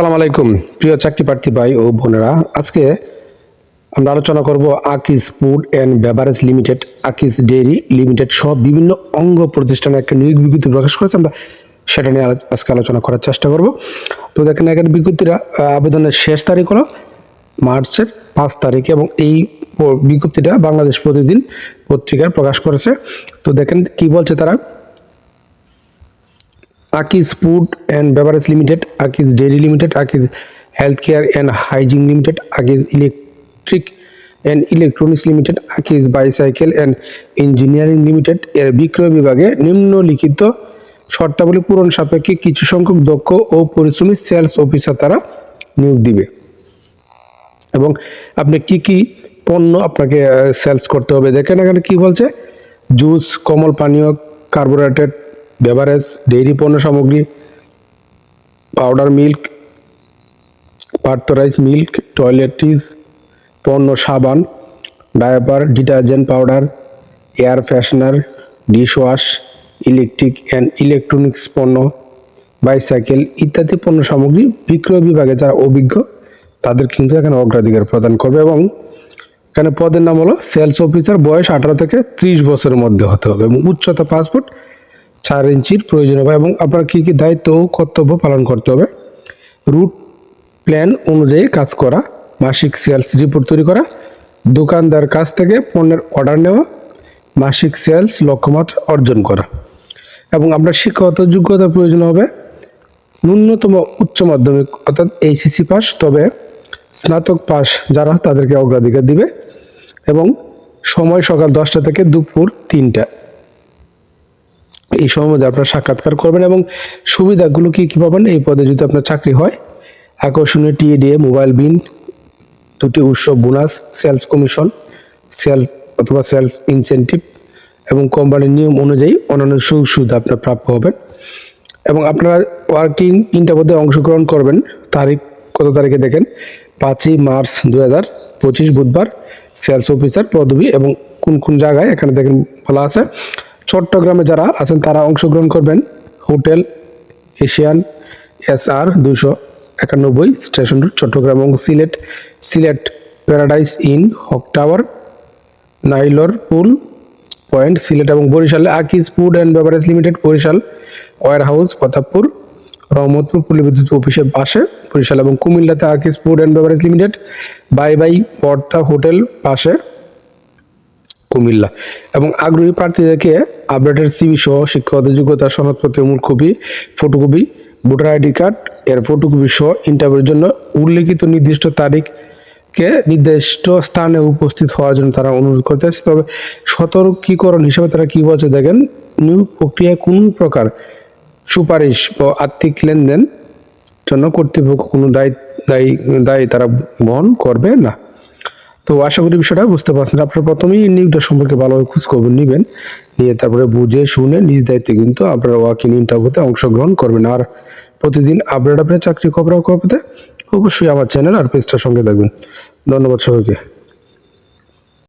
আসসালামু আলাইকুম। প্রিয় চাকরি প্রার্থী ভাই ও বোনেরা, আজকে আমরা আলোচনা করব Akij food and beverage limited Akij dairy limited সব বিভিন্ন অঙ্গ প্রতিষ্ঠানে একটা নিয়োগ বিজ্ঞপ্তি প্রকাশ করেছে। আমরা সেটা নিয়ে আজকে আলোচনা করার চেষ্টা করব। তো দেখেন এখানে বিজ্ঞপ্তিটা আবেদনের শেষ তারিখ হলো মার্চের পাঁচ তারিখ এবং এই বিজ্ঞপ্তিটা বাংলাদেশ প্রতিদিন পত্রিকায় প্রকাশ করেছে। তো দেখেন, কি বলছে তারা? Akij food and beverage limited Akij dairy limited Akij health care and hygiene limited Akij electric and electronics limited Akij bicycle and engineering limited এর বিক্রয় বিভাগে নিম্নলিখিত শর্তাবলী পূরণ সাপেক্ষে কিছু সংখ্যক দক্ষ ও পরিশ্রমী সেলস অফিসার তারা নিয়োগ দিবে। এবং আপনি কি কি পণ্য আপনাকে সেলস করতে হবে? দেখেন এখানে কি বলছে? জুস, কমল পানীয় কার্বোরেটেড বেভারেজ ডেইরি পণ্য সামগ্রী powder milk pasteurised milk toiletries পণ্য সাবান diaper detergent powder air freshener dishwash electric and electronics পণ্য বাইসাইকেল ইত্যাদি পণ্য সামগ্রী বিক্রয় বিভাগে যারা অভিজ্ঞ, তাদের কিন্তু এখানে অগ্রাধিকার প্রদান করবে এবং এখানে পদের নাম হলো সেলস অফিসার বয়স আঠারো থেকে ত্রিশ বছরের মধ্যে হতে হবে এবং উচ্চতা পাসপোর্ট চার ইঞ্চির প্রয়োজন হবে এবং আপনার কী কী দায়িত্ব ও কর্তব্য পালন করতে হবে? রুট প্ল্যান অনুযায়ী কাজ করা, মাসিক সেলস রিপোর্ট তৈরি করা, দোকানদার কাছ থেকে পণ্যের অর্ডার নেওয়া, মাসিক সেলস লক্ষ্যমাত্রা অর্জন করা এবং আপনার শিক্ষাগত যোগ্যতা প্রয়োজন হবে। ন্যূনতম উচ্চ মাধ্যমিক অর্থাৎ এইচএসসি পাস, তবে স্নাতক পাস যারা তাদেরকে অগ্রাধিকার দিবে এবং সময় সকাল দশটা থেকে দুপুর তিনটা। এই সময় মধ্যে আপনার সাক্ষাৎকার করবেন এবং সুবিধাগুলো কি কী পাবেন? এই পদে যদি আপনার চাকরি হয়, আকর্ষণীয় টিএডিএ, মোবাইল বিন, দুটি উৎসব বোনাস, সেলস কমিশন, সেলস অথবা সেলস ইনসেন্টিভ এবং কোম্পানির নিয়ম অনুযায়ী অন্যান্য সুযোগ সুবিধা আপনার প্রাপ্য হবেন এবং আপনারা ওয়ার্কিং ইন্টারভিউতে অংশগ্রহণ করবেন। তারিখ কত তারিখে দেখেন? পাঁচই মার্চ দু হাজার পঁচিশ বুধবার। সেলস অফিসার, পদবি এবং কোন কোন জায়গায়? এখানে দেখেন বলা আছে। চট্টগ্রামে যারা আছেন, তারা অংশগ্রহণ করবেন। হোটেল এশিয়ান এস আর দুশো একানব্বই স্টেশন রোড, চট্টগ্রাম এবং Sylhet. Sylhet paradise inn, Haque tower, নাইলর পুল পয়েন্ট, সিলেট এবং বরিশালে Akij food and beverage limited, Barishal warehouse, Pratappur, Rahmatpur পল্লী বিদ্যুৎ অফিসের পাশে, বরিশাল এবং কুমিল্লাতে Akij food and beverage limited, by বাই পর্তা হোটেল পাশে। কুমিল্লা। এবং আগ্রহী প্রার্থীদেরকে আপডেটের সিবি সহ শিক্ষাগত যোগ্যতা, সনদপত্রের মূল copy photocopy voter ID card এর ফটোকপি সহ ইন্টারভিউর জন্য উল্লেখিত নির্দিষ্ট তারিখকে নির্দিষ্ট স্থানে উপস্থিত হওয়ার জন্য তারা অনুরোধ করতেছে তবে সতর্কীকরণ হিসেবে তারা কি বলছে দেখেন, নিয়োগ প্রক্রিয়ায় কোন প্রকার সুপারিশ বা আর্থিক লেনদেন জন্য কর্তৃপক্ষ কোনো দায়ী দায়ী দায়ী তারা বহন করবে না? তো আশা করি বিষয়টা বুঝতে পারছেন। আপনারা প্রথমেই নিয়োগটা সম্পর্কে ভালোভাবে খোঁজ খবর নেবেন, নিয়ে তারপরে বুঝে শুনে নিজ দায়িত্বে কিন্তু আপনারা ওয়াকিং ইন্টারভিউতে অংশগ্রহণ করবেন। আর প্রতিদিন আপডেট আপনার চাকরি খবর পেতে অবশ্যই আমার চ্যানেল আর পেজটার সঙ্গে থাকবেন। ধন্যবাদ সবাইকে।